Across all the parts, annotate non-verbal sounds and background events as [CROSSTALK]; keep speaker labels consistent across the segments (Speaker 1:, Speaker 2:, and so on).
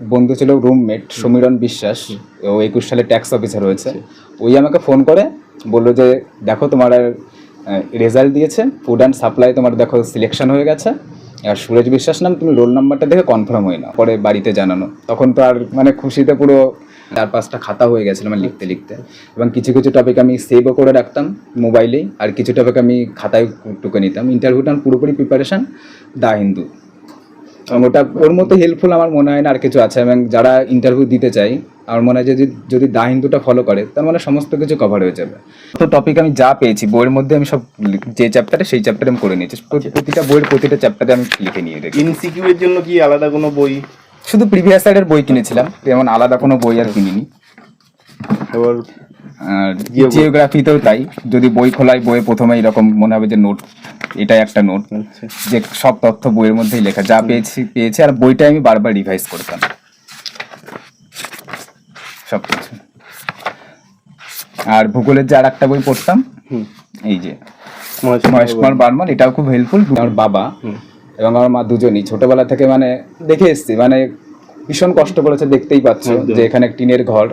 Speaker 1: বন্ধু ছিল রুমমেট সমীরণ বিশ্বাস ও একুশ সালে ট্যাক্স অফিসার হয়েছে ওই আমাকে ফোন করে বলল যে দেখো তোমার রেজাল্ট দিয়েছে ফুড অ্যান্ড সাপ্লাই তোমার দেখো সিলেকশন হয়ে গেছে আর সুরজ বিশ্বাস নাম তুমি রোল নাম্বারটা দেখে কনফার্ম হয়ে নাও পরে বাড়িতে জানানো। তখন তো আর মানে খুশিতে পুরো চার পাঁচটা খাতা হয়ে গেছিল আমার লিখতে লিখতে। এবং কিছু কিছু টপিক আমি সেভও করে রাখতাম মোবাইলেই আর কিছু টপিক আমি খাতায় টুকে নিতাম। ইন্টারভিউটা পুরোপুরি প্রিপারেশন দা হিন্দু। ওটা ওর মতো হেল্পফুল আমার মনে হয় না আর কিছু আছে। এবং যারা ইন্টারভিউ দিতে চাই আমার মনে হয় যে যদি যদি দা হিন্দুটা ফলো করে তার মানে সমস্ত কিছু কভার হয়ে যাবে। তো টপিক আমি যা পেয়েছি বইয়ের মধ্যে আমি সব যে চ্যাপ্টারে সেই চ্যাপ্টারে আমি করে নিয়েছি। প্র- প্রতিটা বইয়ের প্রতিটা চ্যাপ্টারে আমি লিখে নিয়ে রেখেছি।
Speaker 2: ইনসিকিউ এর জন্য কি আলাদা কোনো বই?
Speaker 1: শুধু প্রিভিয়াস সাইডের বই কিনেছিলাম তেমন আলাদা কোনো বই আর কিনিনি। আর জিওগ্রাফিতেও তাই। যদি বই খোলাই বইয়ে প্রথমে এরকম মনে হবে যে নোট এটাই একটা নোট
Speaker 2: আচ্ছা।
Speaker 1: যে সব তথ্য বইয়ের মধ্যেই লেখা। যা পেয়েছি পেয়েছি আর বইটা আমি বারবার রিভাইজ করতাম। সব কিছু। আর ভূগোলের যে আর একটা বই পড়তাম এই যে
Speaker 2: মহেশ
Speaker 1: কুমার বার্মন এটাও খুব হেল্পফুল আমার বাবা এবং আমার মা দুজনই ছোটবেলা থেকে মানে দেখে এসছি। মানে ভীষণ কষ্ট করেছে দেখতেই পাচ্ছ যে এখানে টিনের ঘর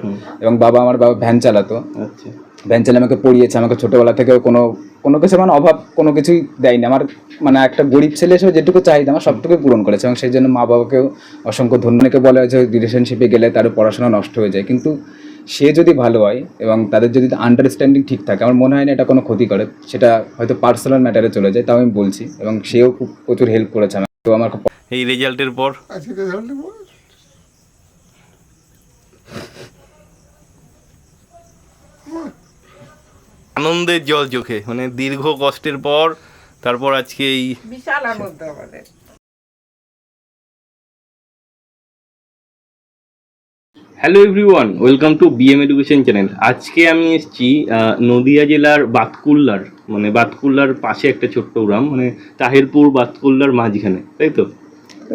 Speaker 1: এবং বাবা আমার বাবা ভ্যান চালাতো।
Speaker 2: আচ্ছা।
Speaker 1: ভ্যান চালিয়ে আমাকে পড়িয়েছে আমাকে ছোটবেলা থেকে কোনো কোনো কিছু মানে অভাব কোনো কিছুই দেয়নি। আমার মানে একটা গরিব ছেলে হিসেবে যেটুকু চাহিদা আমার সবটুকুই পূরণ করেছে এবং সেই জন্য মা বাবাকেও অসংখ্য ধন্যকে বলা হয় যে রিলেশনশিপে গেলে তার পড়াশোনা নষ্ট হয়ে যায়। কিন্তু সে যদি ভালো হয় এবং তাদের যদি আন্ডারস্ট্যান্ডিং ঠিক থাকে আমার মনে হয় না এটা কোনো ক্ষতি করে। সেটা হয়তো পার্সোনাল ম্যাটারে চলে যায় তাও আমি বলছি এবং সেও খুব প্রচুর হেল্প করেছে আমাকে। তো আমার
Speaker 2: এই রেজাল্টের পর?
Speaker 3: আজকে রেজাল্ট দেবো
Speaker 2: আনন্দের জল চোখে মানে দীর্ঘ কষ্টের পর তারপর আজকে এই
Speaker 4: বিশাল আনন্দ আমাদের।
Speaker 2: Hello everyone welcome to BM education channel আজকে আমি এসেছি আহ, নদিয়া জেলার বাতকুল্লার মানে বাতকুল্লার পাশে একটা ছোট্ট গ্রাম মানে তাহিরপুর বাতকুল্লার মাঝখানে তাই তো?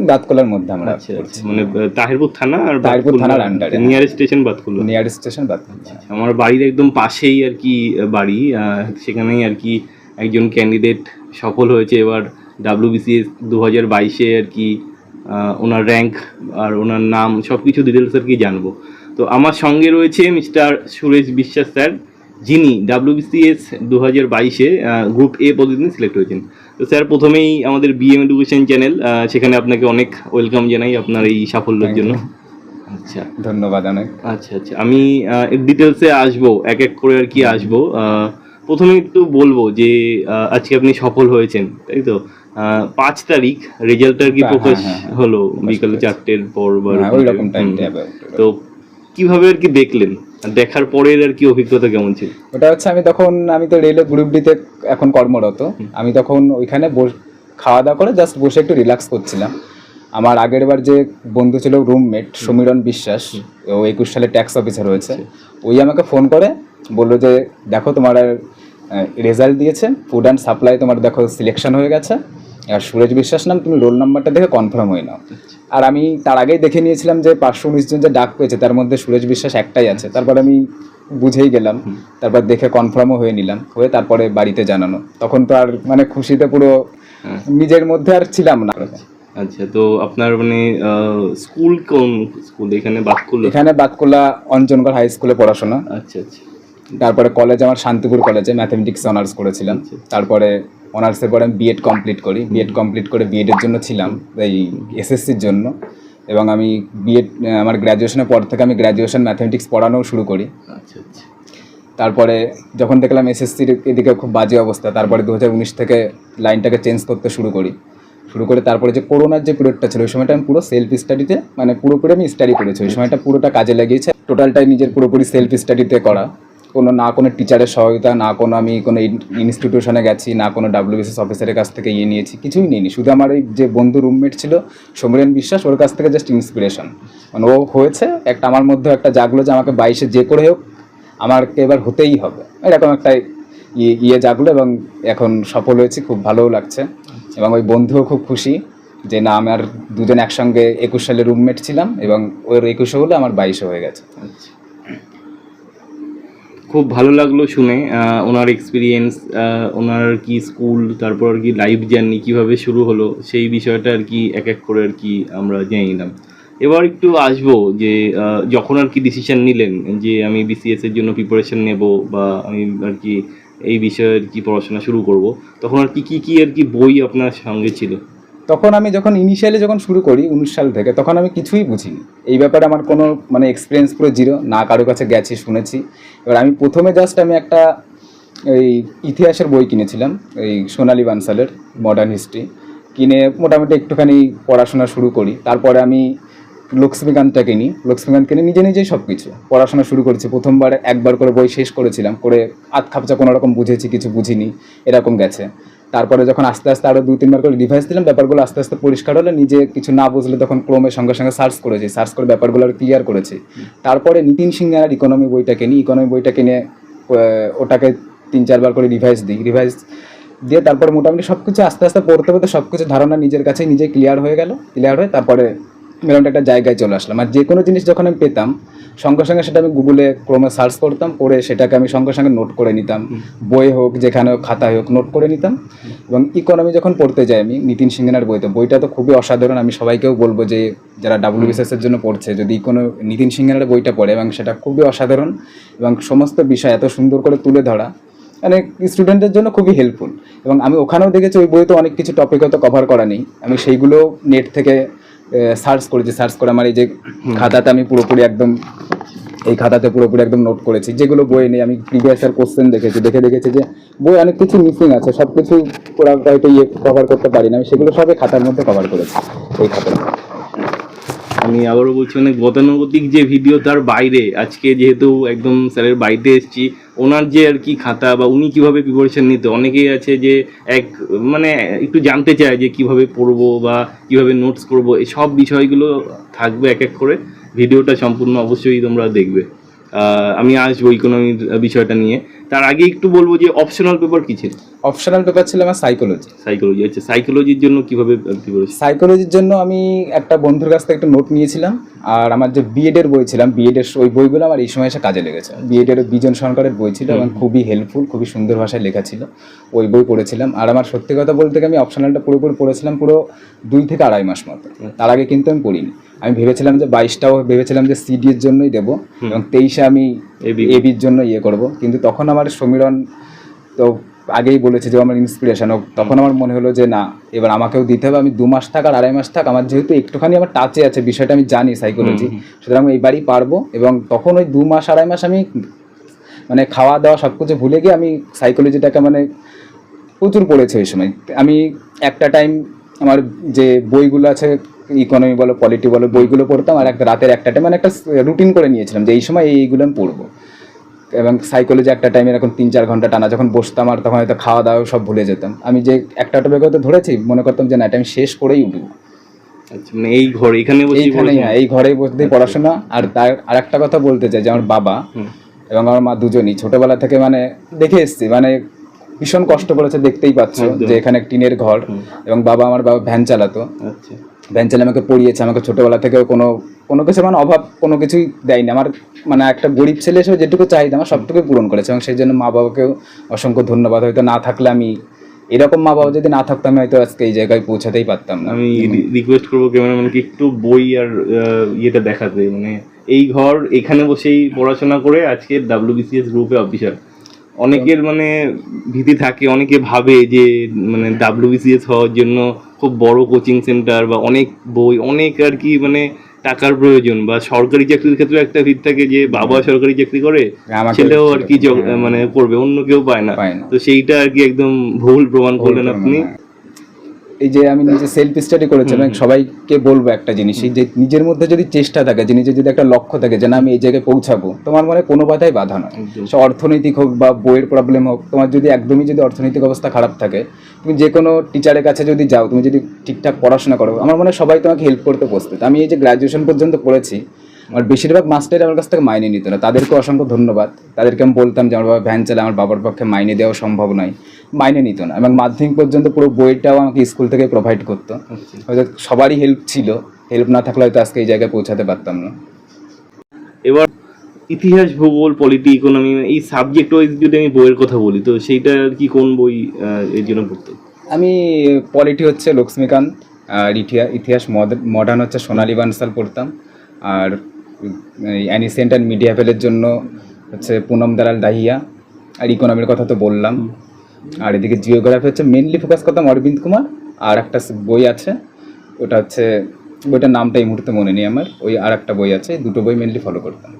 Speaker 1: দাঁতকলার মধ্যে আমরা
Speaker 2: আচ্ছা আচ্ছা মানে তাহিরপুর থানা আর
Speaker 1: তাহিরপুর থানার এ।
Speaker 2: Near station Batkulla
Speaker 1: near station Dantkala
Speaker 2: আমার বাড়ির একদম পাশেই আর কি বাড়ি। সেখানেই আর কি একজন ক্যান্ডিডেট সফল হয়েছে এবার ডাব্লিউবিসিএস দু হাজার বাইশে আর কি ওনার র্যাঙ্ক আর ওনার নাম সব কিছু ডিটেলস আর কি জানব। তো আমার সঙ্গে রয়েছে মিস্টার সুরেশ বিশ্বাস স্যার যিনি ডাব্লিউবিসিএস দু হাজার বাইশে গ্রুপ এ পদে সিলেক্ট হয়েছেন। তো স্যার প্রথমেই আমাদের বিএম এডুকেশন চ্যানেল সেখানে আপনাকে অনেক ওয়েলকাম জানাই আপনার এই সাফল্যের জন্য। আচ্ছা।
Speaker 1: ধন্যবাদ অনেক।
Speaker 2: আচ্ছা আচ্ছা। আমি ডিটেলসে আসব এক এক করে আর কি আসব। প্রথমে একটু বলব যে আজকে আপনি সফল হয়েছেন তাই তো? পাঁচ তারিখ রেজাল্ট আর কি
Speaker 1: হ্যাঁ,
Speaker 2: প্রকাশ
Speaker 1: হ্যাঁ, হ্যাঁ।
Speaker 2: হলো? বিকাল চারটের পর বা
Speaker 1: হ্যাঁ, ওই রকম টাইম
Speaker 2: তো কীভাবে আর কি দেখলেন? দেখার পরের আর কি অভিজ্ঞতা কেমন ছিল?
Speaker 1: ওটা হচ্ছে আমি তখন আমি তো রেলে গ্রুপ ডিতে এখন কর্মরত। আমি তখন ওইখানে বস- খাওয়া দাওয়া করে জাস্ট বসে একটু রিল্যাক্স করছিলাম। আমার আগের বার যে বন্ধু ছিল রুমমেট সমীরণ বিশ্বাস ও একুশ সালে ট্যাক্স অফিসার হয়েছে। ওই আমাকে ফোন করে বলল যে দেখো তোমার রেজাল্ট দিয়েছে ফুড অ্যান্ড সাপ্লাই তোমার দেখো সিলেকশন হয়ে গেছে। আর সুরজ বিশ্বাস নাম তুমি রোল নাম্বারটা দেখে কনফার্ম হয়ে নাও। আর আমি তার আগেই দেখে নিয়েছিলাম যে পাঁচশো উনিশ জন যে ডাক পেয়েছে তার মধ্যে সুরজ বিশ্বাস একটাই আছে। তারপর আমি বুঝেই গেলাম তারপর দেখে কনফার্মও হয়ে নিলাম হয়ে তারপরে বাড়িতে জানানো। তখন তো আর মানে খুশিতে পুরো নিজের মধ্যে আর ছিলাম না।
Speaker 2: আচ্ছা তো আপনার মানে স্কুল কোন স্কুল? এখানে বাতকুল্লা
Speaker 1: এখানে অঞ্চনগড় হাই স্কুলে পড়াশোনা।
Speaker 2: আচ্ছা আচ্ছা।
Speaker 1: তারপরে কলেজ আমার শান্তিপুর কলেজে ম্যাথমেটিক্স অনার্স করেছিলাম। তারপরে অনার্সের পরে আমি বিএড কমপ্লিট করি। বিএড কমপ্লিট করে বিএডের জন্য ছিলাম এই এসএসসির জন্য। এবং আমি বিএড আমার গ্র্যাজুয়েশনের পর থেকে আমি গ্র্যাজুয়েশন ম্যাথমেটিক্স পড়ানোও শুরু করি।
Speaker 2: আচ্ছা আচ্ছা।
Speaker 1: তারপরে যখন দেখলাম এসএসসির এদিকে খুব বাজে অবস্থা তারপরে দু হাজার উনিশ থেকে লাইনটাকে চেঞ্জ করতে শুরু করি। শুরু করে তারপরে যে করোনার যে পিরিয়ডটা ছিল ওই সময়টা আমি পুরো সেলফ স্টাডিতে মানে পুরোপুরি আমি স্টাডি করেছি। ওই সময়টা পুরোটা কাজে লাগিয়েছে। টোটালটাই নিজের পুরোপুরি সেলফ স্টাডিতে করা। কোনো, না কোনো টিচারের সহায়তা না কোনো আমি কোনো ইনস্টিটিউশনে গেছি, না কোনো ডাব্লিউবিসিএস অফিসারের কাছ থেকে ইয়ে নিয়েছি, কিছুই নিইনি। শুধু আমার এই যে বন্ধু রুমমেট ছিল সমীরণ বিশ্বাস, ওর কাছ থেকে জাস্ট ইন্সপিরেশন মানে ও হয়েছে একটা, আমার মধ্যে একটা জাগলো যে আমাকে বাইশে যে করে হোক আমাকে এবার হতেই হবে। এরকম একটা ইয়ে ইয়ে জাগলো এবং এখন সফল হয়েছি, খুব ভালোও লাগছে। এবং ওই বন্ধুও খুব খুশি যে, না, আমার দুজন একসঙ্গে একুশ সালে রুমমেট ছিলাম এবং ওর একুশে হলে আমার বাইশে হয়ে গেছে।
Speaker 2: খুব ভালো লাগল শুনে ওনার এক্সপিরিয়েন্স ওনার কি স্কুল তারপর আর কি লাইফ জার্নি কীভাবে শুরু হলো, সেই বিষয়টা আর কি এক এক করে আর কি আমরা জেনে নিলাম। এবার একটু আসব যে যখন আর কি ডিসিশন নিলেন যে, আমি বিসিএস এর জন্য প্রিপারেশন নেব বা আমি আর কি এই বিষয়ে আর কি পড়াশোনা শুরু করব, তখন আর কি কি আর কি বই আপনার সঙ্গে ছিল?
Speaker 1: তখন আমি যখন ইনিশিয়ালি যখন শুরু করি উনিশ সাল থেকে, তখন আমি কিছুই বুঝিনি। এই ব্যাপারে আমার কোনো মানে এক্সপিরিয়েন্স পুরো জিরো না কারও কাছে গেছি, শুনেছি। এবার আমি প্রথমে জাস্ট আমি একটা এই ইতিহাসের বই কিনেছিলাম, এই সোনালী বানসালের মডার্ন হিস্ট্রি কিনে মোটামুটি একটুখানি পড়াশোনা শুরু করি। তারপরে আমি লক্ষ্মীকান্তটা কিনি। লক্ষ্মীকান্ত কিনে নিজে নিজেই সব কিছু পড়াশোনা শুরু করেছি। প্রথমবার একবার করে বই শেষ করেছিলাম। করে আধ খাপচা কোনো রকম বুঝেছি, কিছু বুঝিনি। এরকম গেছে। তারপরে যখন আস্তে আস্তে আরও দু, তিনবার করে রিভাইস দিলাম, ব্যাপারগুলো আস্তে আস্তে পরিষ্কার হলে, নিজে কিছু না বুঝলে তখন ক্রমের সঙ্গে সঙ্গে সার্চ করেছি সার্চ করে ব্যাপারগুলো ক্লিয়ার করেছি। তারপরে নিতিন সিংহার ইকোনমি বইটা কিনি ইকোনমি বইটা কিনে ওটাকে তিন, চারবার করে রিভাইস দিই। রিভাইস দিয়ে তারপর মোটামুটি সব কিছু আস্তে আস্তে পড়তে পড়তে সব কিছু ধারণা নিজের কাছে নিজে ক্লিয়ার হয়ে গেল। ক্লিয়ার হয়ে তারপরে মোটামুটি একটা জায়গায় চলে আসলাম। আর যে কোনো জিনিস যখন আমি পেতাম সঙ্গে সঙ্গে সেটা আমি গুগলে ক্রমে সার্চ করতাম করে সেটাকে আমি সঙ্গে সঙ্গে নোট করে নিতাম। বই হোক যেখানে হোক খাতায় হোক নোট করে নিতাম। এবং ইকোনমি যখন পড়তে যাই আমি নিতিন সিংহেনার বইতে বইটা তো খুবই অসাধারণ আমি সবাইকেও বলব যে যারা ডাব্লিউবিসিএস এর জন্য পড়ছে যদি কোনো নিতিন সিংহেনার বইটা পড়ে এবং সেটা খুবই অসাধারণ এবং সমস্ত বিষয় এত সুন্দর করে তুলে ধরা মানে স্টুডেন্টদের জন্য খুবই হেল্পফুল এবং আমি ওখানেও দেখেছি ওই বইতে অনেক কিছু টপিক হয়তো কভার করা নেই। আমি সেইগুলো নেট থেকে সার্চ করেছি সার্চ করে আমার এই যে খাতাতে আমি পুরোপুরি একদম, এই খাতাতে পুরোপুরি একদম নোট করেছি যেগুলো বই নেই, আমি প্রিভিয়াস ইয়ার কোশ্চেন দেখেছি, দেখে দেখেছি যে বই অনেক কিছু মিসিং আছে সব কিছু ওরা হয়তো ইয়ে কভার করতে পারি না, আমি সেগুলো সবই খাতার মধ্যে কভার করেছি, এই খাতার।
Speaker 2: আমি আবারও বলছি মানে গতানুগতিক যে ভিডিও তার বাইরে, আজকে যেহেতু একদম স্যারের বাড়িতে এসেছি, ওনার যে আর কি খাতা বা উনি কীভাবে প্রিপারেশন নিতে, অনেকেই আছে যে এক মানে একটু জানতে চায় যে কীভাবে পড়ব বা কীভাবে নোটস করব এই সব বিষয়গুলো থাকবে এক এক করে ভিডিওটা সম্পূর্ণ অবশ্যই তোমরা দেখবে। আমি আসব ইকোনমির বিষয়টা নিয়ে। তার আগে একটু বলব যে অপশনাল পেপার কি ছিল?
Speaker 1: অপশনাল পেপার ছিল আমার সাইকোলজি
Speaker 2: সাইকোলজি আচ্ছা সাইকোলজির জন্য কীভাবে
Speaker 1: সাইকোলজির জন্য আমি একটা বন্ধুর কাছ থেকে একটা নোট নিয়েছিলাম আর আমার যে বিএডের বই ছিলাম বিএডের ওই বইগুলো আমার এই সময় এসে কাজে লেগেছে। বিএডের বিজন সরকারের বই ছিল এবং খুবই হেল্পফুল খুবই সুন্দর ভাষায় লেখা ছিল। ওই বই পড়েছিলাম আর আমার সত্যি কথা বলতে গিয়ে আমি অপশনালটা পুরোপুরি পড়েছিলাম পুরো দুই থেকে আড়াই মাস মতো। তার আগে কিন্তু আমি পড়িনি। আমি ভেবেছিলাম যে বাইশটাও ভেবেছিলাম যে সিডি এর জন্যই দেবো এবং তেইশে আমি এবির জন্য ইয়ে করব। কিন্তু তখন আমার সমীরণ তো আগেই বলেছে যে আমার ইন্সপিরেশন তখন আমার মনে হলো যে না এবার আমাকেও দিতে হবে। আমি দু মাস থাক আর আড়াই মাস থাক আমার যেহেতু একটুখানি আমার টাচে আছে বিষয়টা আমি জানি সাইকোলজি সুতরাং আমি এইবারই পারব এবং তখন ওই দু মাস আড়াই মাস আমি মানে খাওয়া দাওয়া সব কিছু ভুলে গিয়ে আমি সাইকোলজিটাকে মানে প্রচুর পড়েছে ওই সময়। আমি একটা টাইম আমার যে বইগুলো আছে ইকোনমি বলো পলিটি বলো বইগুলো পড়তাম আর একটা রাতের একটা টাইম মানে একটা রুটিন করে নিয়েছিলাম যে এই সময় এই- এইগুলো আমি পড়ব। এবং সাইকোলজি একটা টাইমে এরকম তিন চার ঘণ্টা টানা যখন বসতাম আর তখন হয়তো খাওয়া দাওয়া সব ভুলে যেতাম। আমি যে একটা টপিক হয়তো ধরেছি মনে করতাম যে না এটা আমি শেষ করেই উঠবো।
Speaker 2: আচ্ছা মানে এই ঘরে এখানে বসে
Speaker 1: এইখানেই হ্যাঁ এই ঘরেই বসতেই পড়াশোনা। আর তার আর একটা কথা বলতে চাই যে আমার বাবা এবং আমার মা দুজনই ছোটবেলা থেকে মানে দেখে এসছি মানে ভীষণ কষ্ট করেছে দেখতেই পাচ্ছ যে এখানে টিনের ঘর এবং বাবা আমার বাবা ভ্যান চালাতো।
Speaker 2: আচ্ছা।
Speaker 1: ভ্যান চালিয়ে আমাকে পড়িয়েছে, আমাকে ছোটোবেলা থেকে কোনো কোনো কিছু মানে অভাব, কোনো কিছুই দেয়নি। আমার মানে একটা গরিব ছেলে হিসেবে যেটুকু চাহিদা আমার সবটুকুই পূরণ করেছে এবং সেই জন্য মা বাবাকেও অসংখ্য ধন্যবাদ। হয়তো না থাকলে আমি এরকম মা বাবা যদি না থাকতো আমি হয়তো আজকে এই জায়গায় পৌঁছাতেই পারতাম না।
Speaker 2: আমি রিকোয়েস্ট করব ক্যামেরাম্যানকে একটু বই আর ইয়েটা দেখাতে। মানে এই ঘর এখানে বসেই পড়াশোনা করে আজকে ডাব্লিউবিসিএস গ্রুপে অফিসার অনেকের মানে ভীতি থাকে, অনেকে ভাবে যে মানে ডাব্লিউবিসিএস হওয়ার জন্য খুব বড় কোচিং সেন্টার বা অনেক বই অনেক আর কি মানে টাকার প্রয়োজন বা সরকারি চাকরির ক্ষেত্রে একটা ভিত থাকে যে বাবা সরকারি চাকরি করে ছেলেও আর কি মানে করবে অন্য কেউ পায় না।
Speaker 1: পায় না।
Speaker 2: তো সেইটা আর কি একদম ভুল প্রমাণ করলেন আপনি।
Speaker 1: এই যে আমি নিজে সেলফ স্টাডি করেছিলাম সবাইকে বলব একটা জিনিস এই যে নিজের মধ্যে যদি চেষ্টা থাকে যে নিজের যদি একটা লক্ষ্য থাকে যে না আমি এই জায়গায় পৌঁছাবো তোমার মনে কোনো বাধাই বাধা নয়। সে অর্থনৈতিক হোক বা বইয়ের প্রবলেম হোক তোমার যদি একদমই যদি অর্থনৈতিক অবস্থা খারাপ থাকে তুমি যে কোনো টিচারের কাছে যদি যাও তুমি যদি ঠিকঠাক পড়াশোনা করো আমার মনে হয় সবাই তোমাকে হেল্প করতে প্রস্তুত। আমি এই যে গ্র্যাজুয়েশন পর্যন্ত পড়েছি আমার বেশিরভাগ মাস্টার আমার কাছ থেকে মাইনে নিত না। তাদেরকে অসংখ্য ধন্যবাদ। তাদেরকে আমি বলতাম যে আমার বাবা ভ্যান চালায় আমার বাবার পক্ষে মাইনে দেওয়া সম্ভব নয়। মাইনে নিত না। এবং মাধ্যমিক পর্যন্ত পুরো বইটাও আমাকে স্কুল থেকে প্রোভাইড করতো।
Speaker 2: আচ্ছা।
Speaker 1: হয়তো সবারই হেল্প ছিল। হেল্প না থাকলে হয়তো আজকে এই জায়গায় পৌঁছাতে পারতাম না।
Speaker 2: এবার ইতিহাস ভূগোল পলিটি ইকোনমি এই সাবজেক্ট ওয়াইজ যদি আমি বইয়ের কথা বলি তো সেইটা আর কি কোন বই এর জন্য পড়তো?
Speaker 1: আমি পলিটি হচ্ছে লক্ষ্মীকান্ত আর ইতিহাস মডার্ন হচ্ছে সোনালী বানসাল পড়তাম। আর অ্যানিসেন্ট অ্যান্ড মিডিয়া ফেলের জন্য হচ্ছে পুনম দালাল দাহিয়া আর ইকোনমির কথা তো বললাম। আর এদিকে জিওগ্রাফি হচ্ছে মেনলি ফোকাস করতাম অরবিন্দ কুমার আর একটা বই আছে। ওটা হচ্ছে বইটার নামটা এই মুহূর্তে মনে নেই আমার। ওই আর একটা বই আছে দুটো বই মেনলি ফলো করতাম।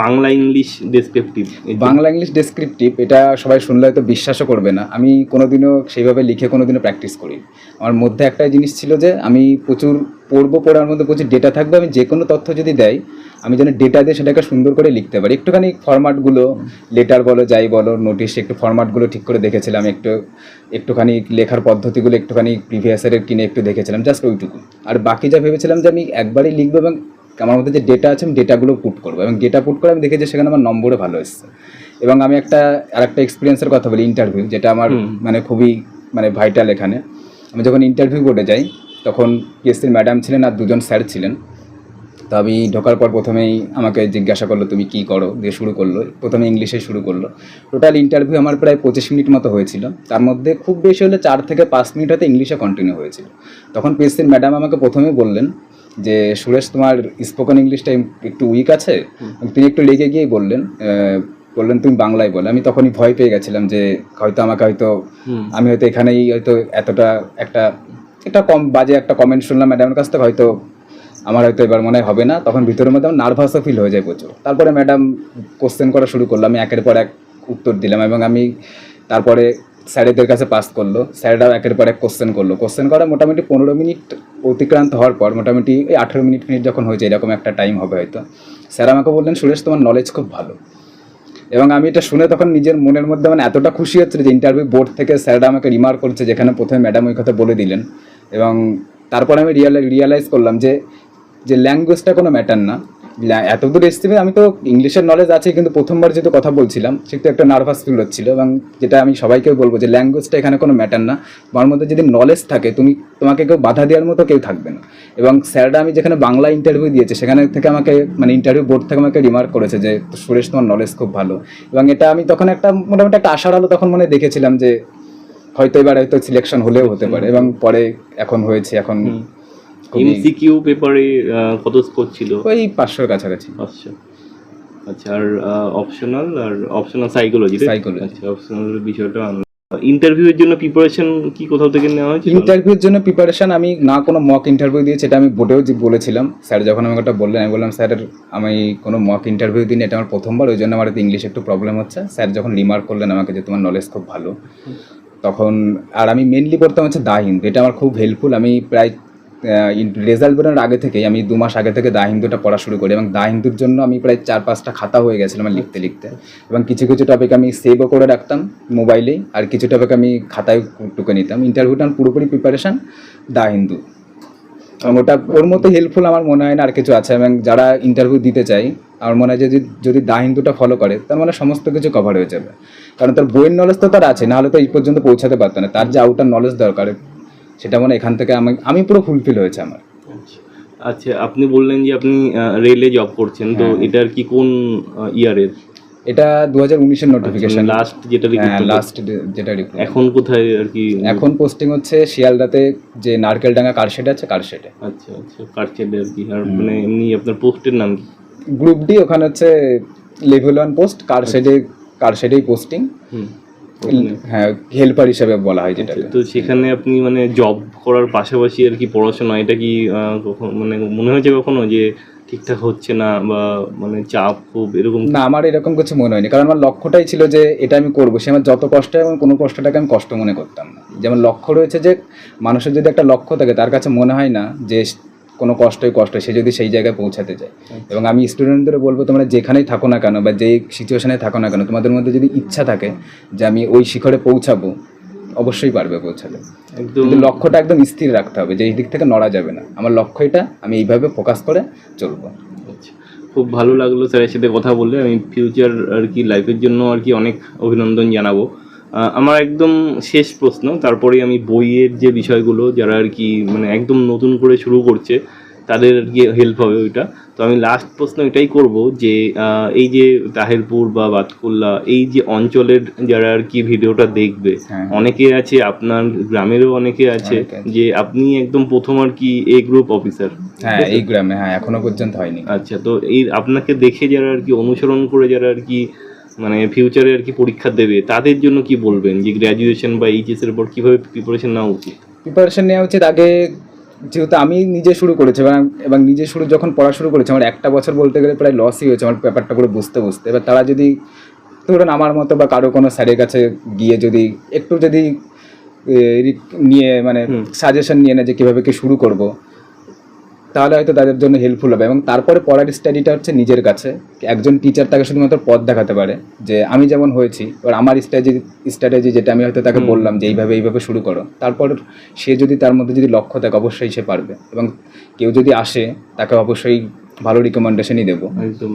Speaker 2: Bangla English descriptive
Speaker 1: Bangla English descriptive এটা সবাই শুনলে হয়তো বিশ্বাসও করবে না। আমি কোনোদিনও সেইভাবে লিখে কোনোদিনও প্র্যাকটিস করি আমার মধ্যে একটা জিনিস ছিল যে, আমি প্রচুর পড়ব পড়ার মধ্যে প্রচুর ডেটা থাকবে, আমি যে কোনো তথ্য যদি দেয় আমি যেন ডেটা দিয়ে সেটাকে সুন্দর করে লিখতে পারি। একটুখানি ফরম্যাটগুলো লেটার বলো, যাই বলো নোটিশ একটু ফরম্যাটগুলো ঠিক করে দেখেছিলাম, একটু, একটুখানি লেখার পদ্ধতিগুলো একটুখানি প্রিভিয়াসের কিনে একটু দেখেছিলাম জাস্ট ওইটুকু। আর বাকি যা ভেবেছিলাম যে, আমি একবারই লিখব এবং আমার মধ্যে যে ডেটা আছে আমি ডেটাগুলো পুট করব। এবং ডেটা পুট করে আমি দেখেছি সেখানে আমার নম্বরে ভালো এসছে। এবং আমি একটা আর একটা এক্সপিরিয়েন্সের কথা বলি ইন্টারভিউ যেটা আমার মানে খুবই মানে ভাইটাল এখানে। আমি যখন ইন্টারভিউ বোর্ডে যাই তখন পিএসসির ম্যাডাম ছিলেন আর দুজন স্যার ছিলেন। তো আমি ঢোকার পর প্রথমেই আমাকে জিজ্ঞাসা করল তুমি কী করো? দিয়ে শুরু করল। প্রথমে ইংলিশে শুরু করল। টোটাল ইন্টারভিউ আমার প্রায় পঁচিশ মিনিট মতো হয়েছিল। তার মধ্যে খুব বেশি হলে চার থেকে পাঁচ মিনিট হয়তো ইংলিশে কন্টিনিউ হয়েছিল। তখন পিএসসির ম্যাডাম আমাকে প্রথমেই বললেন যে সুরেশ তোমার স্পোকেন ইংলিশটা একটু উইক আছে। তিনি একটু লেগে গিয়েই বললেন বললেন তুমি বাংলায় বলে। আমি তখনই ভয় পেয়ে গেছিলাম যে হয়তো আমাকে হয়তো আমি হয়তো এখানেই হয়তো এতটা একটা একটা কম বাজে একটা কমেন্ট শুনলাম ম্যাডামের কাছ থেকে হয়তো আমার হয়তো এবার মনে হয় হবে না। তখন ভিতরের মধ্যে আমার নার্ভাসও ফিল হয়ে যায় প্রচুর। তারপরে ম্যাডাম কোশ্চেন করা শুরু করল। আমি একের পর এক উত্তর দিলাম এবং আমি তারপরে স্যারেদের কাছে পাস করল। স্যারেরাও একের পর এক কোশ্চেন করল। কোশ্চেন করা মোটামুটি পনেরো মিনিট অতিক্রান্ত হওয়ার পর মোটামুটি এই আঠেরো মিনিট মিনিট যখন হয়েছে, এরকম একটা টাইম হবে হয়তো। স্যার আমাকে বললেন, সুরেশ, তোমার নলেজ খুব ভালো। এবং আমি এটা শুনে তখন নিজের মনের মধ্যে মানে এতটা খুশি হচ্ছে যে ইন্টারভিউ বোর্ড থেকে স্যাররা আমাকে রিমার্ক করছে, যেখানে প্রথমে ম্যাডাম ওই কথা বলে দিলেন। এবং তারপরে আমি রিয়ালাই রিয়ালাইজ করলাম যে যে ল্যাঙ্গুয়েজটা কোনো ম্যাটার না। ল্যা- এতদূর এসেছি আমি তো ইংলিশের নলেজ আছে কিন্তু প্রথমবার যেহেতু কথা বলছিলাম সেহেতু একটা নার্ভাস ফিল হচ্ছিল এবং যেটা আমি সবাইকে বলব যে ল্যাঙ্গুয়েজটা এখানে কোনো ম্যাটার না। তোমার মধ্যে যদি নলেজ থাকে তুমি তোমাকে কেউ বাধা দেওয়ার মতো কেউ থাকবে না। এবং স্যাররা আমি যেখানে বাংলা ইন্টারভিউ দিয়েছে সেখানে থেকে আমাকে মানে ইন্টারভিউ বোর্ড থেকে আমাকে রিমার্ক করেছে যে সুরেশ তোমার নলেজ খুব ভালো। এবং এটা আমি তখন একটা মোটামুটি একটা আশার আলো তখন মনে দেখেছিলাম যে হয়তো এবার হয়তো সিলেকশন হলেও হতে পারে এবং পরে এখন হয়েছে এখন
Speaker 2: এমসিকিউ পেপারে কত স্কোর ছিল?
Speaker 1: ওই পাঁচশোর কাছাকাছি।
Speaker 2: আচ্ছা আচ্ছা আর অপশনাল আর অপশনাল সাইকোলজি
Speaker 1: Psychology।
Speaker 2: আচ্ছা অপশনাল বিষয়টা ইন্টারভিউয়ের জন্য প্রিপারেশন কি কোথাও থেকে নেওয়া হয়েছিল?
Speaker 1: ইন্টারভিউর জন্য প্রিপারেশন আমি না কোনো মক ইন্টারভিউ দিয়েছি এটা আমি বোর্ডেও বলেছিলাম। স্যার যখন আমাকে ওটা বললেন আমি বললাম স্যার আমি কোনো মক ইন্টারভিউ দিন এটা আমার প্রথমবার ওই জন্য আমার ইংলিশ একটু প্রবলেম হচ্ছে। স্যার যখন রিমার্ক করলেন আমাকে যে তোমার নলেজ খুব ভালো তখন আর আমি মেনলি পড়তাম হচ্ছে দা হিন্দু এটা আমার খুব হেল্পফুল আমি প্রায় রেজাল্ট বেরোনোর আগে থেকে আমি দু মাস আগে থেকে দা হিন্দুটা পড়া শুরু করি এবং দা হিন্দুর জন্য আমি প্রায় চার পাঁচটা খাতা হয়ে গেছিলাম লিখতে লিখতে। এবং কিছু কিছু টপিক আমি সেভও করে রাখতাম মোবাইলেই আর কিছু টপিক আমি খাতায় টুকে নিতাম। ইন্টারভিউটা পুরোপুরি প্রিপারেশান দা হিন্দু। এবং ওটা ওর মতো হেল্পফুল আমার মনে হয় না আর কিছু আছে। এবং যারা ইন্টারভিউ দিতে চাই আমার মনে হয় যে যদি যদি দা হিন্দুটা ফলো করে, তার মানে সমস্ত কিছু কভার হয়ে যাবে। কারণ তার বইয়ের নলেজ তো তার আছে, নাহলে তো এই পর্যন্ত পৌঁছাতে পারতো না। তার যে আউটার নলেজ দরকার সেটা মানে এখান থেকে আমি আমি পুরো ফুলফিল হয়েছে আমার।
Speaker 2: আচ্ছা। আচ্ছা আপনি বললেন যে আপনি রেলে জব করছেন তো
Speaker 1: হ্যাঁ।
Speaker 2: এটার কি কোন ইয়ারের
Speaker 1: এটা দু হাজার উনিশের নোটিফিকেশন
Speaker 2: লাস্ট যেটা
Speaker 1: হ্যাঁ লাস্ট যেটা।
Speaker 2: এখন কোথায় আর কি?
Speaker 1: এখন পোস্টিং হচ্ছে শিয়ালদাতে যে নারকেল নারকেলডাঙ্গা কারশেড আছে কারশেডে।
Speaker 2: আচ্ছা আচ্ছা কাটছেন আর কি। আর মানে এমনি আপনার পোস্টের নাম কি?
Speaker 1: গ্রুপ ডি ওখানে হচ্ছে লেভেল ওয়ান পোস্ট কারশেডে কারশেডেই পোস্টিং
Speaker 2: হুম।
Speaker 1: হ্যাঁ হেল্পার হিসেবে বলা হয় যেটা
Speaker 2: তো সেখানে আপনি মানে জব করার পাশাপাশি আর কি পড়াশোনা এটা কি কখন মানে মনে হয়েছে কখনো যে ঠিকঠাক হচ্ছে না বা মানে চাপ খুব এরকম?
Speaker 1: না আমার এরকম কিছু মনে হয়নি। কারণ আমার লক্ষ্যটাই ছিল যে এটা আমি করব। সে আমার যত কষ্ট হয় এবং কোনো কষ্টটাকে আমি কষ্ট মনে করতাম না। যেমন লক্ষ্য রয়েছে যে মানুষের যদি একটা লক্ষ্য থাকে তার কাছে মনে হয় না যে কোনো কষ্টই কষ্ট সে যদি সেই জায়গায় পৌঁছাতে চায়। এবং আমি স্টুডেন্টদের বলব তোমরা যেখানেই থাকো না কেন বা যে সিচুয়েশনে থাকো না কেন তোমাদের মধ্যে যদি ইচ্ছা থাকে যে আমি ওই শিখরে পৌঁছাবো অবশ্যই পারবে পৌঁছাতে।
Speaker 2: একদম।
Speaker 1: লক্ষ্যটা একদম স্থির রাখতে হবে যে এই দিক থেকে নড়া যাবে না। আমার লক্ষ্য এটা আমি এইভাবে ফোকাস করে চলবো।
Speaker 2: আচ্ছা খুব ভালো লাগল স্যারের সাথে কথা বললে আমি ফিউচার আর কি লাইফের জন্য আর কি অনেক অভিনন্দন জানাব। আমার একদম শেষ প্রশ্ন তারপরে আমি বইয়ের যে বিষয়গুলো যারা আর কি মানে একদম নতুন করে শুরু করছে তাদের আর কি হেল্প হবে ওইটা তো আমি লাস্ট প্রশ্ন এটাই করব যে এই যে তাহেরপুর বা বাতকুল্লা এই যে অঞ্চলের যারা আর কি ভিডিওটা দেখবে
Speaker 1: হ্যাঁ।
Speaker 2: অনেকে আছে আপনার গ্রামেরও অনেকে আছে। যে আপনি একদম প্রথম আর কি এ গ্রুপ অফিসার
Speaker 1: হ্যাঁ এই গ্রামে হ্যাঁ এখনও পর্যন্ত হয়নি
Speaker 2: আচ্ছা তো এই আপনাকে দেখে যারা আর কি অনুসরণ করে যারা আর কি মানে ফিউচারে আর কি পরীক্ষা দেবে তাদের জন্য কি বলবেন? যে গ্র্যাজুয়েশন বা এইচএস এর পর কীভাবে প্রিপারেশন নেওয়া উচিত?
Speaker 1: প্রিপারেশন নেওয়া উচিত আগে যেহেতু আমি নিজে শুরু করেছি এবং এবং নিজে শুরু যখন পড়া শুরু করেছি আমার একটা বছর বলতে গেলে প্রায় লসই হয়েছে আমার ব্যাপারটা পুরো বুঝতে বুঝতে। এবার তারা যদি ধরুন আমার মতো বা কারও কোনো স্যারের কাছে গিয়ে যদি একটু যদি নিয়ে মানে। সাজেশন নিয়ে নেয় যে কীভাবে কি শুরু করব তাহলে হয়তো তাদের জন্য হেল্পফুল হবে। এবং তারপরে পড়ার স্টাডিটা হচ্ছে নিজের কাছে। একজন টিচার তাকে শুধুমাত্র পথ দেখাতে পারে। যে আমি যেমন হয়েছি এবার আমার স্ট্র্যাটেজি স্ট্র্যাটেজি যেটা আমি হয়তো তাকে বললাম যে এইভাবে এইভাবে শুরু করো। তারপর সে যদি তার মধ্যে যদি লক্ষ্য থাকে অবশ্যই সে পারবে। এবং কেউ যদি আসে তাকে অবশ্যই ভালো রিকমেন্ডেশনই দেবো।
Speaker 2: একদম।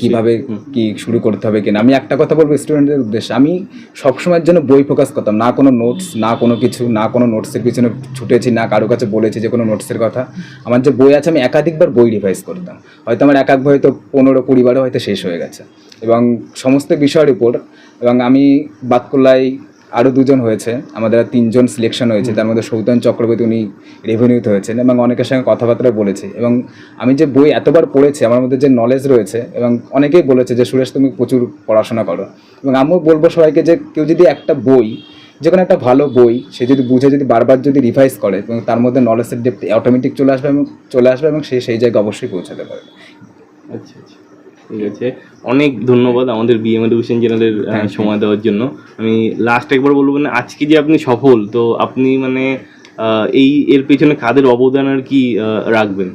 Speaker 1: কীভাবে। কি শুরু করতে হবে কিনা। আমি একটা কথা বলব স্টুডেন্টদের উদ্দেশ্যে। আমি সবসময়ের জন্য বই ফোকাস করতাম। না কোনো নোটস না কোনো কিছু না কোনো নোটসের পিছনে ছুটেছি না কারও কাছে বলেছি যে কোনো নোটসের কথা। আমার যে বই আছে আমি একাধিকবার বই রিভাইজ করতাম। হয়তো আমার এক এক বই হয়তো পনেরো কুড়ি বারও হয়তো শেষ হয়ে গেছে। এবং সমস্ত বিষয়ের উপর এবং আমি বাতকুল্লায় আরও দুজন হয়েছে আমাদের তিনজন সিলেকশন হয়েছে তার মধ্যে সৌতন চক্রবর্তী উনি রেভিনিউতে হয়েছেন এবং অনেকের সঙ্গে কথাবার্তা বলেছি এবং আমি যে বই এতবার পড়েছি আমার মধ্যে যে নলেজ রয়েছে এবং অনেকেই বলেছে যে সুরেশ তুমি প্রচুর পড়াশোনা করো। এবং আমিও বলব সবাইকে যে কেউ যদি একটা বই যে কোনো একটা ভালো বই সে যদি বুঝে যদি বারবার যদি রিভাইজ করে এবং তার মধ্যে নলেজের ডেপথ অটোমেটিক চলে আসবে এবং চলে আসবে এবং সে সেই জায়গায় অবশ্যই পৌঁছাতে পারবে।
Speaker 2: আচ্ছা আচ্ছা। ঠিক আছে অনেক ধন্যবাদ আমাদের বিএম এডুকেশন চ্যানেলের সময় দেওয়ার জন্য। আমি লাস্ট একবার বলব মানে আজকে যে আপনি সফল তো আপনি মানে এই এর পেছনে কাদের অবদান আর কি রাখবেন?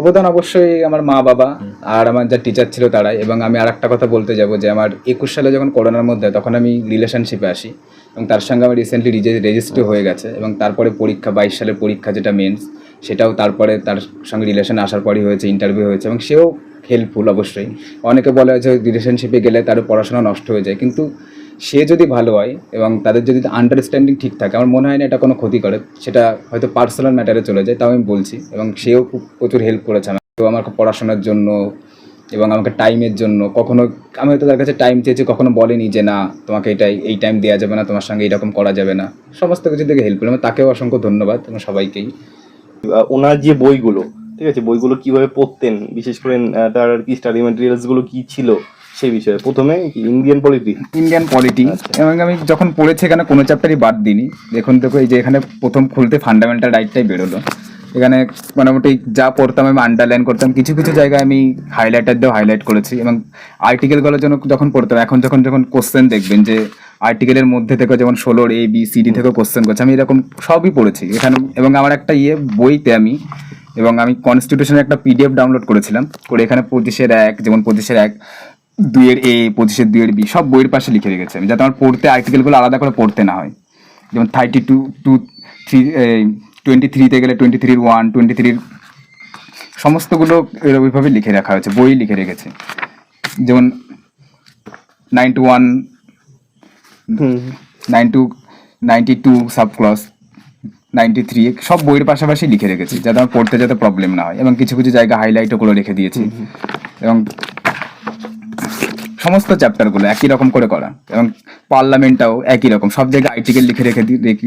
Speaker 1: অবদান অবশ্যই আমার মা বাবা আর আমার যা টিচার ছিল তারাই। এবং আমি আর একটা কথা বলতে যাব যে আমার একুশ সালে যখন করোনার মধ্যে তখন আমি রিলেশনশিপে আসি। এবং তার সঙ্গে আমার রিসেন্টলি রেজিস্টার হয়ে গেছে। এবং তারপরে পরীক্ষা বাইশ সালের পরীক্ষা যেটা মেন্স সেটাও তারপরে তার সঙ্গে রিলেশন আসার পরই হয়েছে ইন্টারভিউ হয়েছে এবং সেও হেল্পফুল অবশ্যই। অনেকে বলে যে রিলেশনশিপে গেলে তার পড়াশোনা নষ্ট হয়ে যায়, কিন্তু সে যদি ভালো হয় এবং তাদের যদি আন্ডারস্ট্যান্ডিং ঠিক থাকে, আমার মনে হয় না এটা কোনো ক্ষতি করে, সেটা হয়তো পার্সোনাল ম্যাটারে চলে যায়, তাও আমি বলছি এবং সেও খুব প্রচুর হেল্প করেছে আমাকে। তো আমার পড়াশোনার জন্য এবং আমাকে টাইমের জন্য, কখনো আমি হয়তো তার কাছে টাইম চেয়েছি, কখনো বলেনি যে না, তোমাকে এটাই এই টাইম দেওয়া যাবে না, তোমার সঙ্গে এরকম করা যাবে না। সমস্ত কিছু থেকে হেল্প করে তাকেও অসংখ্য ধন্যবাদ এবং সবাইকেই।
Speaker 2: ওনার যে বইগুলো ঠিক আছে বইগুলো কীভাবে পড়তেন বিশেষ করে তার আর কি স্টাডি ম্যাটেরিয়ালসগুলো কি ছিল সেই বিষয়ে। প্রথমে ইন্ডিয়ান পলিটি
Speaker 1: ইন্ডিয়ান পলিটি এবং আমি যখন পড়েছি এখানে কোনো চ্যাপ্টারই বাদ দিইনি। দেখুন দেখো এই যে এখানে প্রথম খুলতে ফান্ডামেন্টাল রাইটটাই বেরোলো। এখানে মোটামুটি যা পড়তাম, আমি আন্ডারলাইন করতাম। কিছু কিছু জায়গায় আমি হাইলাইটার দিয়েও হাইলাইট করেছি এবং আর্টিকেলগুলোর জন্য যখন পড়তাম, এখন যখন যখন কোশ্চেন দেখবেন যে আর্টিকেলের মধ্যে থেকে যেমন ষোলোর এ বি সি ডি থেকেও কোশ্চেন করছে, আমি এরকম সবই পড়েছি। এখানে এবং আমার একটা ইয়ে বইতে আমি এবং আমি কনস্টিটিউশনের একটা পিডিএফ ডাউনলোড করেছিলাম। করে এখানে পঁচিশের এক, যেমন পঁচিশের এক, দুইয়ের এ পঁচিশের দুইয়ের বি সব বইয়ের পাশে লিখে রেখেছি আমি, যাতে আমার পড়তে আর্টিকেলগুলো আলাদা করে পড়তে না হয়। যেমন thirty two two three twenty থ্রিতে গেলে টোয়েন্টি থ্রির ওয়ান টোয়েন্টি থ্রির সমস্তগুলো এর- ওইভাবে লিখে রাখা হয়েছে বই লিখে রেখেছে। যেমন nine two one nine two ninety two sub clause ninety three সব বইয়ের পাশাপাশি লিখে রেখেছি যাতে আমার পড়তে যাতে প্রবলেম না হয় এবং কিছু কিছু জায়গা হাইলাইটও করে রেখে দিয়েছি। এবং সমস্ত চ্যাপ্টারগুলো একই রকম করে করা এবং পার্লামেন্টটাও একই রকম। সব জায়গায় আর্টিকেল লিখে রেখে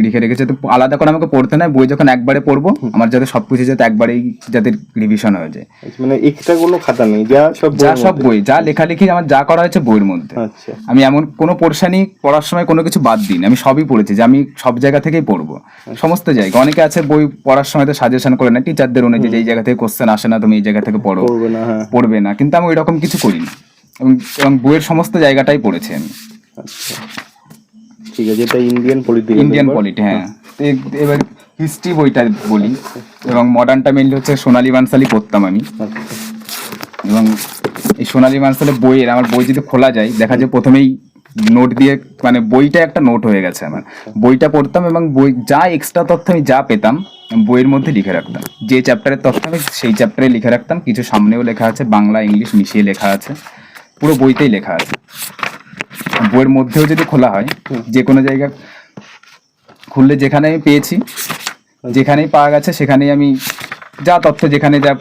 Speaker 1: লিখে রেখেছে। তো আলাদা করে আমাকে পড়তে নয় বই যখন একবারে পড়ব আমার যাতে সব কিছু যাতে একবারেই যাতে রিভিশন হয়ে যায়।
Speaker 2: মানে এক্সট্রা কোনো খাতা নেই যা সব
Speaker 1: যা সব বই যা লেখালেখি আমার যা করা হয়েছে বইয়ের মধ্যে।
Speaker 2: আচ্ছা।
Speaker 1: আমি এমন কোনো পোর্শনই পড়ার সময় কোনো কিছু বাদ দিই আমি সবই পড়েছি যে আমি সব জায়গা থেকেই পড়ব। সমস্ত জায়গা অনেকে আছে বই পড়ার সময় তো সাজেশন করে না টিচারদের অনুযায়ী যে এই জায়গা থেকে কোশ্চেন আসে না তুমি এই জায়গা থেকে পড়ো।
Speaker 2: করবে না হ্যাঁ।
Speaker 1: পড়বে না কিন্তু আমি ওইরকম কিছু করিনি। এবং এবং বইয়ের সমস্ত জায়গাটাই পড়েছি আমি
Speaker 2: আচ্ছা। ঠিক আছে এটা ইন্ডিয়ান পলিটি
Speaker 1: ইন্ডিয়ান পলিটি হ্যাঁ। এবার হিস্ট্রি বইটা বলি এবং মডার্নটা মেনলি হচ্ছে সোনালী বানসালি পড়তাম আমি। এবং এই সোনালী মানসালের বইয়ের আমার বই যদি খোলা যায় দেখা যায় প্রথমেই নোট দিয়ে মানে বইটা একটা নোট হয়ে গেছে আমার। বইটা পড়তাম এবং বই যা এক্সট্রা তথ্য আমি যা পেতাম বইয়ের মধ্যে লিখে রাখতাম। যে চ্যাপ্টারের তথ্য আমি সেই চ্যাপ্টারে লিখে রাখতাম। কিছু সামনেও লেখা আছে বাংলা ইংলিশ মিশিয়ে লেখা আছে। পুরো বইতেই লেখা আছে। বইয়ের মধ্যেও যদি খোলা হয় যে কোনো জায়গা খুললে যেখানে আমি পেয়েছি যেখানেই পাওয়া গেছে সেখানেই আমি যা তথ্য যেখানে যা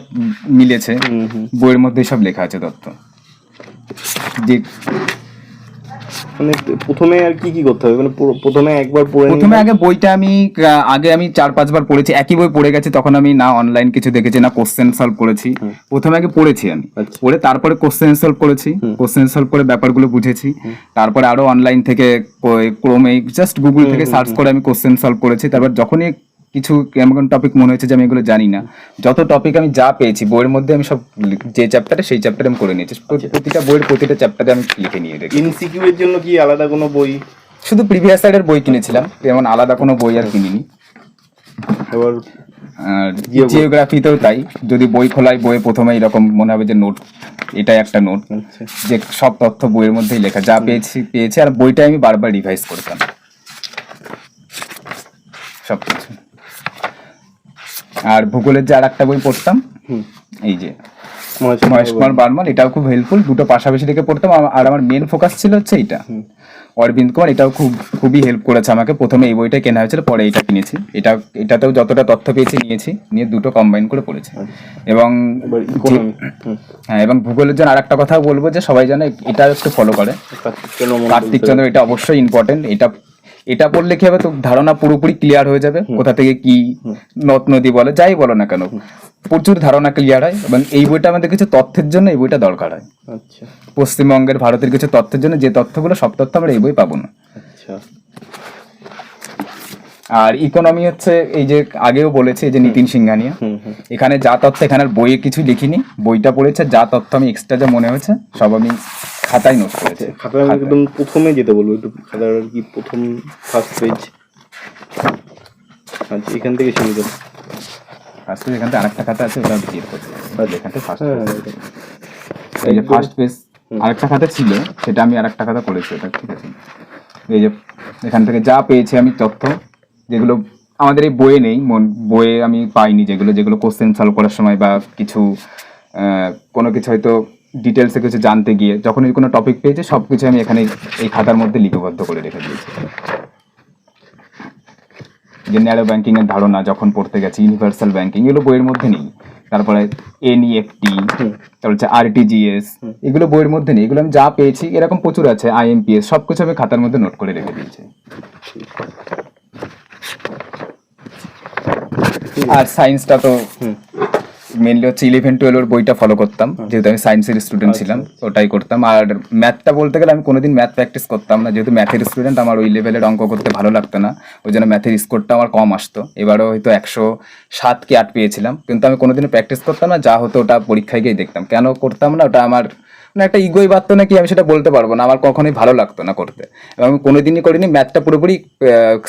Speaker 1: মিলেছে বইয়ের মধ্যে সব লেখা আছে তথ্য। যে
Speaker 2: মানে প্রথমে আর কি কি করতে হবে? মানে প্রথমে একবার পড়ে
Speaker 1: প্রথমে আগে বইটা আমি আগে আমি চার পাঁচবার পড়েছি। একই বই পড়ে গেছে তখন আমি না অনলাইন কিছু দেখেছি না কোশ্চেন সলভ করেছি। প্রথমে আগে পড়েছি আমি।
Speaker 2: আচ্ছা।
Speaker 1: পড়ে তারপরে কোশ্চেন সলভ করেছি কোশ্চেন সলভ করে ব্যাপারগুলো বুঝেছি। তারপরে আরও অনলাইন থেকে ক্রোমে জাস্ট গুগল থেকে সার্চ করে আমি কোশ্চেন সলভ করেছি। তারপর যখনই কিছু এমন টপিক মনে হয়েছে যে আমি এগুলো জানি না। যত টপিক আমি যা পেয়েছি বইয়ের মধ্যে আমি সব যে চ্যাপ্টারে সেই চ্যাপ্টারে আমি করে নিয়েছি। প্রতি- প্রতিটা বইয়ের প্রতিটা চ্যাপ্টারে আমি লিখে নিয়ে রেখেছি।
Speaker 2: এমসিকিউ এর জন্য কি আলাদা কোনো বই?
Speaker 1: শুধু প্রিভিয়াস সাইডের বই কিনেছিলাম যেমন আলাদা কোনো বই আর কিনিনি।
Speaker 2: এবার
Speaker 1: জিওগ্রাফিতেও তাই। যদি বই খোলাই বইয়ে প্রথমে এরকম মনে হবে যে নোট এটাই একটা নোট
Speaker 2: আচ্ছা।
Speaker 1: যে সব তথ্য বইয়ের মধ্যেই লেখা। যা পেয়েছি পেয়েছি আর বইটা আমি বারবার রিভাইজ করতাম। সব কিছু আর ভূগোলের যে আর একটা বই পড়তাম এই যে
Speaker 2: মহেশ
Speaker 1: কুমার বার্মান। এটাও খুব হেল্পফুল দুটো পাশাপাশি রেখে পড়তাম আর আমার মেন ফোকাস ছিল হচ্ছে এইটা। অরবিন্দ কুমার এটাও খুব খুবই হেল্প করেছে আমাকে। প্রথমে এই বইটা কেনা হয়েছিল পরে এটা কিনেছি। এটা এটাতেও যতটা তথ্য পেয়েছি নিয়েছি। নিয়ে দুটো কম্বাইন করে পড়েছি। এবং
Speaker 2: ইকোনমি হুম।
Speaker 1: হ্যাঁ এবং ভূগোলের জন্য আরেকটা কথা বলব যে সবাই যেন এটা একটু ফলো করে।
Speaker 2: কার্তিক চন্দ্র
Speaker 1: এটা অবশ্যই ইম্পর্টেন্ট এটা এটা পড়লে কি হবে? তো ধারণা পুরোপুরি ক্লিয়ার হয়ে যাবে। কোথা থেকে কি নদ নদী বলে যাই বলো না কেন। প্রচুর ধারণা ক্লিয়ার হয় এবং এই বইটা আমাদের কিছু তথ্যের জন্য এই বইটা দরকার হয়।
Speaker 2: আচ্ছা।
Speaker 1: পশ্চিমবঙ্গের ভারতের কিছু তথ্যের জন্য যে তথ্যগুলো সব তথ্য আমরা এই বই পাবো না।
Speaker 2: আচ্ছা।
Speaker 1: আর ইকোনমি হচ্ছে এই যে আগেও বলেছে যে নিতিন সিংহানিয়া এখানে যা তথ্য এখানে বইয়ে কিছু লিখিনি বইটা পড়েছে যা তথ্য আমি এক্সট্রা যা মনে হয়েছে সব আমি খাতায় নোট করেছি।
Speaker 2: আমি একদম প্রথমে যেতে বলব একটু খাতার আর কি প্রথম ফার্স্ট পেজ আচ্ছা এখান থেকে শুরু করো।
Speaker 1: ফার্স্ট পেজ এখান থেকে আরেকটা খাতা আছে ওটা করতে হবে এখান থেকে ফার্স্ট এই যে ফার্স্ট পেজ আরেকটা খাতা ছিল সেটা আমি আরেকটা খাতা করেছি ওটা ঠিক আছে। এই যে এখান থেকে যা পেয়েছি আমি তথ্য যেগুলো আমাদের এই বইয়ে নেই, মন, বইয়ে আমি পাইনি যেগুলো যেগুলো কোশ্চেন সলভ করার সময় বা কিছু কোনো কিছু হয়তো ডিটেলসে কিছু জানতে গিয়ে, যখনই কোনো টপিক পেয়েছে সব কিছু আমি এখানে এই খাতার মধ্যে লিপিবদ্ধ করে রেখে দিয়েছি। যে ন্যারো ব্যাংকিং এর ধারণা যখন পড়তে গেছি ইউনিভার্সাল ব্যাংকিং এগুলো বইয়ের মধ্যে নেই। তারপরে এনইএফটি তারপর হচ্ছে আরটিজিএস এগুলো বইয়ের মধ্যে নেই। এগুলো আমি যা পেয়েছি, এরকম প্রচুর আছে আইএমপিএস সব কিছু আমি খাতার মধ্যে নোট করে রেখে দিয়েছি। আর সায়েন্সটা তো মেনলি হচ্ছে ইলেভেন টুয়েলভের বইটা ফলো করতাম। যেহেতু আমি সায়েন্সের স্টুডেন্ট ছিলাম ওটাই করতাম। আর ম্যাথটা বলতে গেলে আমি কোনোদিন ম্যাথ প্র্যাকটিস করতাম না। যেহেতু ম্যাথের স্টুডেন্ট আমার ওই লেভেলের অঙ্ক করতে ভালো লাগতো না। ওই জন্য ম্যাথের স্কোরটা আমার কম আসতো। এবারও হয়তো একশো সাত কি আট পেয়েছিলাম। কিন্তু আমি কোনোদিনও প্র্যাকটিস করতাম না। যা হতো ওটা পরীক্ষায় গিয়ে দেখতাম। কেন করতাম না? ওটা আমার মানে একটা ইগোই বাড়তো নাকি আমি সেটা বলতে পারব না। আমার কখনোই ভালো লাগতো না করতে। এবং আমি কোনোদিনই করিনি ম্যাথটা পুরোপুরি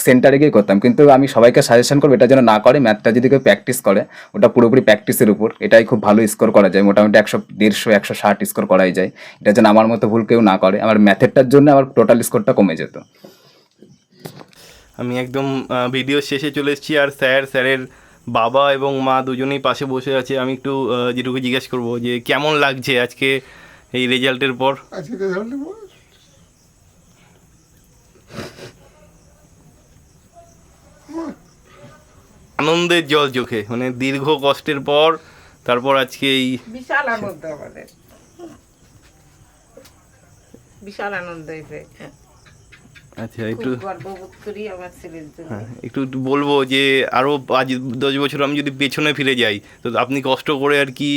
Speaker 1: সেন্টারে গিয়ে করতাম। কিন্তু আমি সবাইকে সাজেশন করব, এটা যেন না করে ম্যাথটা যদি কেউ প্র্যাকটিস করে, ওটা পুরোপুরি প্র্যাকটিসের উপর। এটাই খুব ভালো স্কোর করা যায়। মোটামুটি একশো, দেড়শো, একশো ষাট স্কোর করাই যায়। এটা যেন আমার মতো ভুল কেউ না করে। আমার ম্যাথেরটার জন্য আমার টোটাল স্কোরটা কমে যেত।
Speaker 2: আমি একদম ভিডিও শেষে চলে এসেছি আর স্যার, স্যারের বাবা এবং মা দুজনেই পাশে বসে আছে। আমি একটু যেটুকু জিজ্ঞেস করব যে, কেমন লাগছে আজকে এই রেজাল্টের পর?
Speaker 3: আজকে
Speaker 2: আনন্দের জল চোখে মানে দীর্ঘ কষ্টের পর তারপর আজকে এই
Speaker 4: বিশাল আনন্দ আমাদের। বিশাল আনন্দ হয়েছে
Speaker 2: আচ্ছা একটু
Speaker 4: গর্ববোধ করি আমার ছেলের জন্য।
Speaker 2: হ্যাঁ, একটু বলব যে আরও পাঁচ দশ বছর আমি যদি পেছনে ফিরে যাই তো আপনি কষ্ট করে আর কি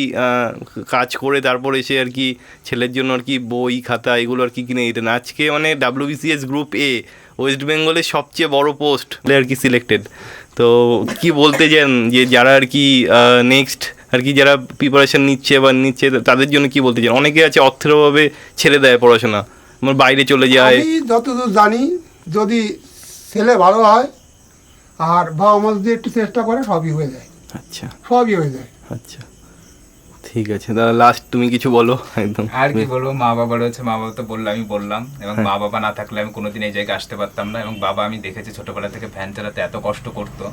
Speaker 2: কাজ করে তারপর এসে আর কি ছেলের জন্য আর কি বই খাতা এগুলো আর কি কিনে দিতেন। আজকে মানে ডাব্লিউবিসিএস গ্রুপ এ ওয়েস্ট বেঙ্গলের সবচেয়ে বড় পোস্ট আর কি সিলেক্টেড তো কি বলতে চান যে যারা আর কি নেক্সট আর কি যারা প্রিপারেশন নিচ্ছে বা নিচ্ছে তাদের জন্য কি বলতে চান? অনেকে আছে অর্থের অভাবে ছেড়ে দেয় পড়াশোনা। বাইরে চলে যায়।
Speaker 3: আমি যতদূর জানি যদি ছেলে ভালো হয় আর বাবা মা যদি একটু চেষ্টা করে সবই হয়ে যায়।
Speaker 2: আচ্ছা।
Speaker 3: সবই হয়ে যায়।
Speaker 2: আচ্ছা। ঠিক আছে দাদা লাস্ট তুমি কিছু বলো একদম।
Speaker 1: আর কি বলব মা বাবা রয়েছে মা বাবা তো বললাম আমি বললাম এবং মা বাবা না থাকলে আমি কোনোদিন এই জায়গায় আসতে পারতাম না এবং বাবা আমি দেখেছি ছোটবেলা থেকে ভ্যান চালাতে এত কষ্ট করতো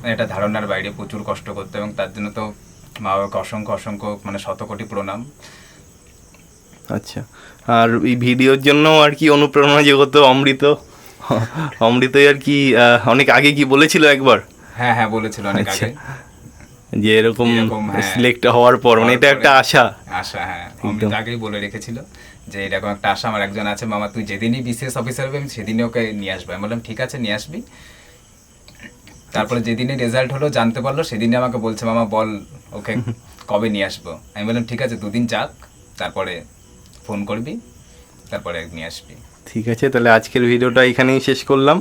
Speaker 1: মানে এটা ধারণার বাইরে প্রচুর কষ্ট করতো এবং তার জন্য তো মা বাবাকে অসংখ্য অসংখ্য মানে শতকোটি প্রণাম।
Speaker 2: আচ্ছা। আর এই ভিডিওর জন্য আর কি অনুপ্রেরণা জগত অমৃত। অমৃতই আর কি অনেক আগে কি বলেছিল একবার?
Speaker 1: হ্যাঁ হ্যাঁ বলেছিল অনেক
Speaker 2: আচ্ছা।
Speaker 1: আগে।
Speaker 2: যে এরকম
Speaker 1: এরকম, হ্যাঁ।
Speaker 2: সিলেক্ট হওয়ার পর মানে এটা একটা আশা।
Speaker 1: আশা হ্যাঁ। অমৃত আগেই বলে রেখেছিল যে এরকম একটা আশা আমার একজন আছে মামা তুই যেদিনই বিসিএস অফিসার হবে আমি সেদিনই ওকে নিয়ে আসব। আমি বললাম ঠিক আছে নিয়ে আসবি। তারপরে যেদিনই রেজাল্ট হলো জানতে পারল সেদিনই আমাকে বলছে মামা বল ওকে [LAUGHS] কবে নিয়ে আসব? আমি বললাম ঠিক আছে দুদিন যাক তারপরে ফোন করবি তারপরে নিয়ে আসবি
Speaker 2: ঠিক আছে তাহলে আজকের ভিডিওটা এখানেই শেষ করলাম।